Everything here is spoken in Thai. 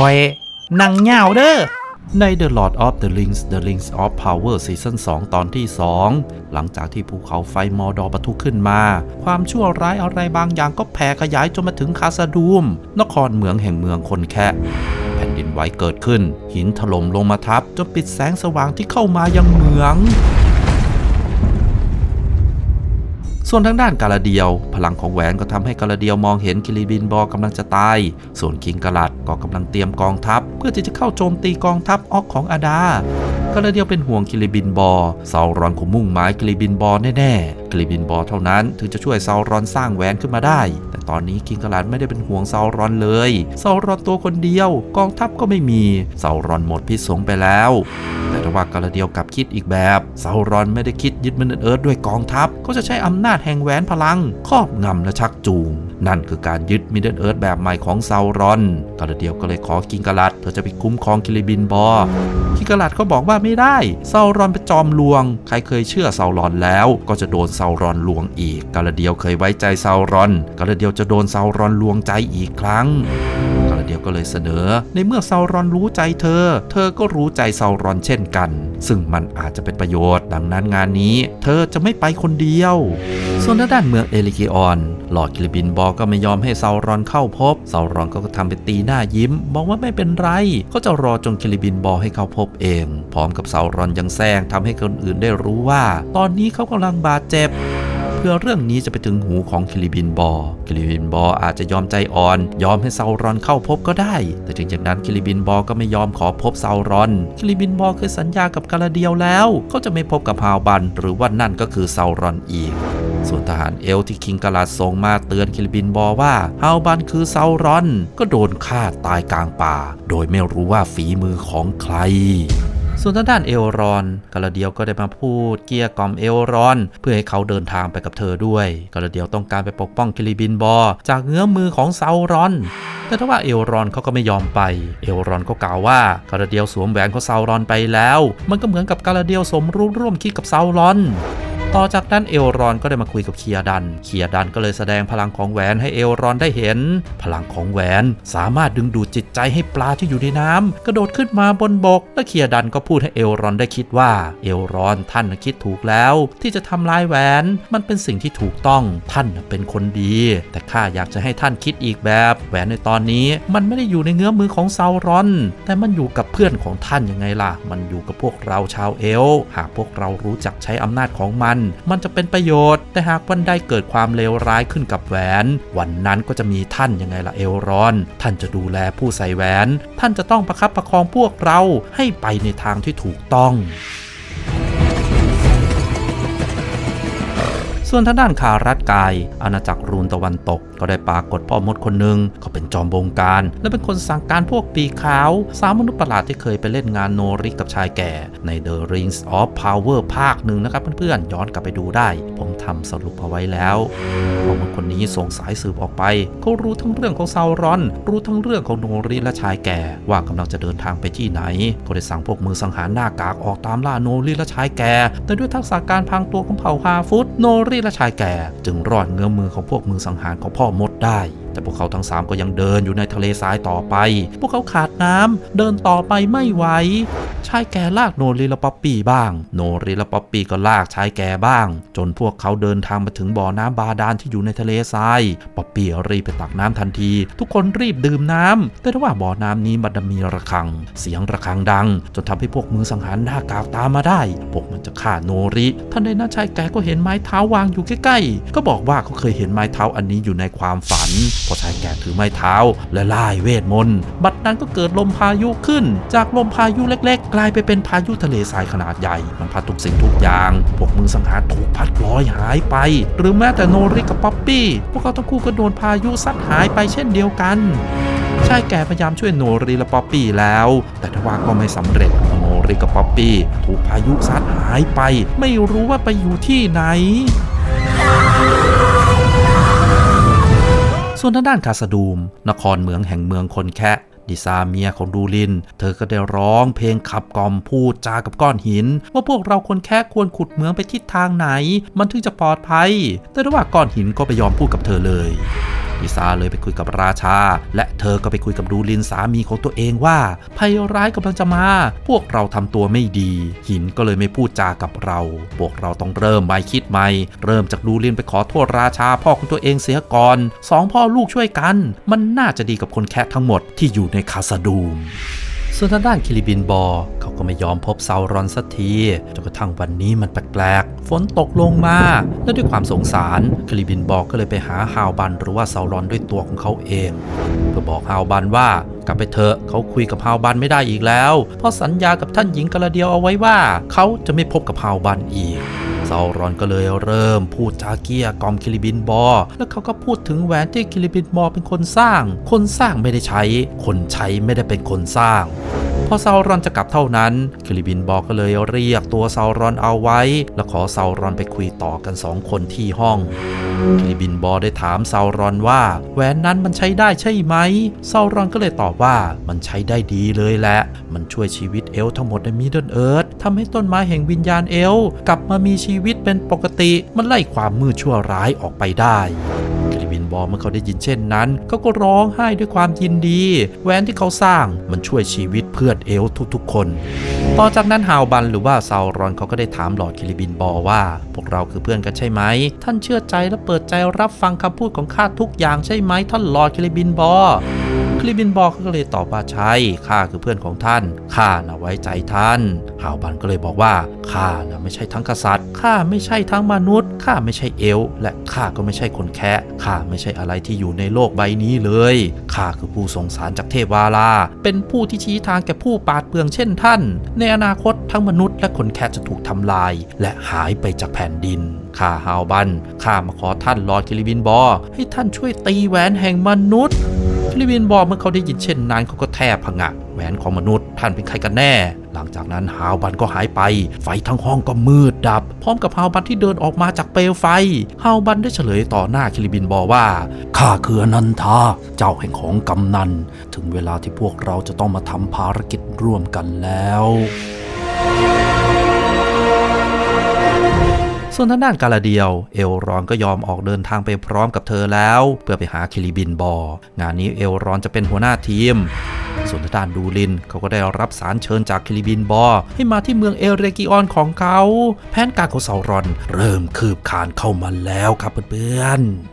คอยนังเหงาเด้อใน The Lord of the Rings The Rings of Power ซีซั่น2ตอนที่ 2 หลังจากที่ภูเขาไฟมอดอร์ปะทุขึ้นมา ความชั่วร้ายอะไรบางอย่างก็แผ่ขยายจนมาถึงคาซาดูม นครเมืองแห่งเมืองคนแคะแผ่นดินไหวเกิดขึ้น หินถล่มลงมาทับจนปิดแสงสว่างที่เข้ามายังเมือง ส่วนทางด้านกาลาเดียว พลังของแหวนก็ทำให้กาลาเดียวมองเห็นคิริบินบอกำลังจะตาย ส่วนคิงกลัดก็กำลังเตรียมกองทัพ เพื่อที่จะเข้าโจมตีกองทัพออกของอาดา กาลาเดียวเป็นห่วงคิริบินบอซาวรอนคงมุ่งหมายคิริบินบอแน่ๆคิริบินบอเท่านั้นถึงจะช่วยซาวรอนสร้างแหวนขึ้นมาได้ แต่ตอนนี้คิงกาลัดไม่ได้เป็นห่วงซาวรอนเลยซาวรอนตัวคนเดียว กองทัพก็ไม่มีซาวรอนหมดพิษสงไปแล้วแต่ว่ากาลาเดียวกับคิดอีกแบบซาวรอนไม่ได้คิดยึดมิดเอิร์ธด้วยกองทัพเขาจะใช้อำนาจแห่งแหวนพลัง ครอบงำและชักจูง นั่นคือการยึดมิดเดิลเอิร์ธแบบใหม่ของซาวรอนกาลาเดียวก็เลยขอกิงกาลัดเธอจะไปคุ้มครองคิริบินบอกิงกาลัดก็บอกว่าไม่ได้ซาวรอนเป็นจอมลวง ใครเคยเชื่อซาวรอนแล้วก็จะโดนซาวรอนลวงอีกกาลเดียวเคยไว้ใจซาวรอนกาลเดียวจะโดนซาวรอนลวงใจอีกครั้งกาลเดียวก็เลยเสนอ ในเมื่อซาวรอนรู้ใจเธอ เธอก็รู้ใจซาวรอนเช่นกัน ซึ่งมันอาจจะเป็นประโยชน์ ดังนั้นงานนี้ เธอจะไม่ไปคนเดียว ส่วนทางด้านเมืองเอลิกิออน หลอดคิริบินบอกก็ไม่ยอมให้ซาวรอนเข้าพบ ซาวรอนก็ทำเป็นตีหน้ายิ้มบอกว่าไม่เป็นไร ก็จะรอจนคิริบินบอให้เข้าพบเอง พร้อมกับซาวรอนยังแซงทำให้คนอื่นได้รู้ว่า ตอนนี้เขากำลังบาดเจ็บเพื่อเรื่องนี้จะไปถึงหูของคิริบินบอ คิริบินบออาจจะยอมใจอ่อน ยอมให้ซาวรอนเข้าพบก็ได้ แต่ถึงจากนั้นคิริบินบอก็ไม่ยอมขอพบซาวรอน คิริบินบอเคยสัญญากับกาลาเดียวแล้ว เขาจะไม่พบกับฮาวบัน หรือว่านั่นก็คือซาวรอนอีก ส่วนทหารเอลที่คิงกาลาดส่งมาเตือนคิริบินบอว่าฮาวบันคือเซารอน ก็โดนฆ่าตายกลางป่า โดยไม่รู้ว่าฝีมือของใครส่วนทางด้านเอลรอนกาลาเดียวก็ได้มาพูดเกลี้ยกล่อมเอลรอน เพื่อให้เขาเดินทางไปกับเธอด้วยกาลาเดียวต้องการไปปกป้องคิริบินบอ จากเงื้อมือของเซารอน แต่ถ้าว่าเอลรอนเขาก็ไม่ยอมไปเอลรอนก็กล่าวว่ากาลาเดียวสวมแหวนของเซารอนไปแล้ว มันก็เหมือนกับกาลาเดียวสมรู้ร่วมคิดกับเซารอน ต่อจากนั้นเอลรอนก็ได้มาคุยกับเคียดัน เคียดันก็เลยแสดงพลังของแหวนให้เอลรอนได้เห็น พลังของแหวนสามารถดึงดูดจิตใจให้ปลาที่อยู่ในน้ำกระโดดขึ้นมาบนบก และเคียดันก็พูดให้เอลรอนได้คิดว่าเอลรอนท่านคิดถูกแล้ว ที่จะทำลายแหวน มันเป็นสิ่งที่ถูกต้องท่านเป็นคนดี แต่ข้าอยากจะให้ท่านคิดอีกแบบ แหวนในตอนนี้มันไม่ได้อยู่ในเงื้อมือของซาวรอน แต่มันอยู่กับเพื่อนของท่านยังไงล่ะ มันอยู่กับพวกเราชาวเอล หากพวกเรารู้จักใช้อำนาจของมันมันจะเป็นประโยชน์ แต่หากวันใดเกิดความเลวร้ายขึ้นกับแหวน วันนั้นก็จะมีท่านยังไงล่ะเอลรอน ท่านจะดูแลผู้ใส่แหวน ท่านจะต้องประคับประคองพวกเราให้ไปในทางที่ถูกต้อง ส่วนทางด้านคารัดกาย อาณาจักรรูนตะวันตก ก็ได้ปรากฏพ่อมดคนหนึ่งเขาเป็นจอมบงการ และเป็นคนสั่งการพวกปีขาว สามมนุษย์ประหลาดที่เคยไปเล่นงานโนริกกับชายแก่ ใน The Rings of Power ภาคหนึ่งนะครับเพื่อนๆย้อนกลับไปดูได้ ผมทำสรุปเอาไว้แล้วพ่อมดคนนี้ส่งสายสืบออกไปเขารู้ทั้งเรื่องของซาวรอน รู้ทั้งเรื่องของโนริและชายแก่ ว่ากำลังจะเดินทางไปที่ไหนก็ได้สั่งพวกมือสังหารหน้ากากออกตามล่าโนริและชายแก่ แต่ด้วยทักษะการพรางตัวของเผ่าฮาฟุตโนริและชายแก่จึงรอดเงื้อมือของพวกมือสังหารของพ่อมดได้แต่พวกเขาทั้งสามก็ยังเดินอยู่ในทะเลทรายต่อไป พวกเขาขาดน้ำเดินต่อไปไม่ไหว ชายแก่ลากโนริลปอปปี้บ้าง โนริลปอปปี้ก็ลากชายแก่บ้าง จนพวกเขาเดินทางมาถึงบ่อน้ำบาดาลที่อยู่ในทะเลทราย ปอปปี้รีบไปตักน้ำทันที ทุกคนรีบดื่มน้ำแต่ถ้าว่าบ่อน้ำนี้มันมีระฆัง เสียงระฆังดัง จนทำให้พวกมือสังหารหน้ากากตามมาได้ พวกมันจะฆ่าโนริทันใดนั้นชายแก่ก็เห็นไม้เท้าวางอยู่ใกล้ๆ ก็บอกว่าเขาเคยเห็นไม้เท้าอันนี้อยู่ในความฝันพอชายแก่ถือไม้เท้าและไล่เวทมนต์ บัดนั้นก็เกิดลมพายุขึ้น จากลมพายุเล็ก ๆ กลายไปเป็นพายุทะเลทรายขนาดใหญ่ มันพัดทุกสิ่งทุกอย่าง พวกมือสังหารถูกพัดลอยหายไป หรือแม้แต่โนริกับป๊อปปี้ พวกเขาทั้งคู่ก็โดนพายุซัดหายไปเช่นเดียวกันชายแก่พยายามช่วยโนริและป๊อปปี้แล้ว แต่ทว่าก็ไม่สำเร็จโนริกับป๊อปปี้ถูกพายุซัดหายไป ไม่รู้ว่าไปอยู่ที่ไหน ส่วนทางด้านคาสดูม นครเมืองแห่งเมืองคนแคะดิซาเมียของดูลิน เธอก็ได้ร้องเพลงขับกล่อมพูดจากับก้อนหิน ว่าพวกเราคนแค่ควรขุดเมืองไปทิศทางไหน มันถึงจะปลอดภัย แต่ระหว่างก้อนหินก็ไปยอมพูดกับเธอเลย ลิซาเลยไปคุยกับราชา และเธอก็ไปคุยกับดูลินสามีของตัวเองว่าภัยร้ายกำลังจะมา พวกเราทำตัวไม่ดี หินก็เลยไม่พูดจากับเรา พวกเราต้องเริ่มใหม่คิดใหม่ เริ่มจากดูลินไปขอโทษราชาพ่อของตัวเองเสียก่อนสองพ่อลูกช่วยกัน มันน่าจะดีกับคนแค่ทั้งหมดที่อยู่ในคาสดูม ส่วนทางด้านคิริบินบอเขาก็ไม่ยอมพบซาวรอนสักทีจนกระทั่งวันนี้มันแปลกๆฝนตกลงมา และด้วยความสงสารคิริบินบอก็เลยไปหาฮาวบันหรือว่าซาวรอนด้วยตัวของเขาเองเพื่อบอกฮาวบันว่ากลับไปเถอะเขาคุยกับฮาวบันไม่ได้อีกแล้ว เพราะสัญญากับท่านหญิงกระเดียวเอาไว้ว่า เขาจะไม่พบกับฮาวบันอีก ซารอนก็เลยเริ่มพูดจาเกียกอมคิริบินบอ แล้วเขาก็พูดถึงแหวนที่คิริบินบอเป็นคนสร้าง คนสร้างไม่ได้ใช้ คนใช้ไม่ได้เป็นคนสร้าง พอซาวรอนจะกลับเท่านั้นคิริบินบอกก็เลยเรียกตัวซาวรอนเอาไว้ แล้วขอซาวรอนไปคุยต่อกันสองคนที่ห้องคิริบินบอได้ถามซาวรอนว่า แหวนนั้นมันใช้ได้ใช่ไหมซาวรอนก็เลยตอบว่ามันใช้ได้ดีเลยแหละ มันช่วยชีวิตเอลทั้งหมดในมิดเดิลเอิร์ธทำให้ต้นไม้แห่งวิญญาณเอลกลับมามีชีวิตเป็นปกติ มันไล่ความมืดชั่วร้ายออกไปได้ บอเมื่อเขาได้ยินเช่นนั้นเขาก็ร้องไห้ด้วยความยินดีแหวนที่เขาสร้างมันช่วยชีวิตเพื่อนเอลทุกๆ คน ต่อจากนั้นฮาวบันหรือว่าซาวรอนเขาก็ได้ถามหลอดคิริบินบอว่า พวกเราคือเพื่อนกันใช่ไหม ท่านเชื่อใจและเปิดใจรับฟังคำพูดของข้าทุกอย่างใช่ไหมท่านหลอดคิริบินบอคลิบินบอกก็เลยตอบว่าใช่ข้าคือเพื่อนของท่านข้าน่ะไว้ใจท่านฮาวบันก็เลยบอกว่าข้าน่ะไม่ใช่ทั้งกษัตริย์ข้าไม่ใช่ทั้งมนุษย์ ข้าไม่ใช่เอลและข้าก็ไม่ใช่คนแคะข้าไม่ใช่อะไรที่อยู่ในโลกใบนี้เลยข้าคือผู้ทรงสารจากเทพวาลา เป็นผู้ที่ชี้ทางแก่ผู้ปาดเปรื่องเช่นท่าน ในอนาคตทั้งมนุษย์และคนแคะจะถูกทำลาย และหายไปจากแผ่นดินข้าฮาวบันข้ามาขอท่านลอร์ดคิริบินบอ ให้ท่านช่วยตีแหวนแห่งมนุษย์ฟิลิปปินบอเมื่อเขาได้ยินเช่นนั้นเขาก็แทบผงะแหวนของมนุษย์ท่านเป็นใครกันแน่ หลังจากนั้นฮาวบันก็หายไป ไฟทั้งห้องก็มืดดับ พร้อมกับฮาวบันที่เดินออกมาจากเปลวไฟฮาวบันได้เฉลยต่อหน้าคิริบินบอว่าข้าคืออนันทาเจ้าแห่งของกำนัน ถึงเวลาที่พวกเราจะต้องมาทำภารกิจร่วมกันแล้วส่วนทางด้านกาลาเดียว เอลรอนก็ยอมออกเดินทางไปพร้อมกับเธอแล้ว เพื่อไปหาคิริบินบอร์งานนี้เอลรอนจะเป็นหัวหน้าทีม ส่วนทางด้านดูลินเขาก็ได้รับสารเชิญจากคิริบินบอ ให้มาที่เมืองเอลเรกิออนของเขา แผนการของเซารอน เริ่มคืบคานเข้ามาแล้วครับเพื่อนๆ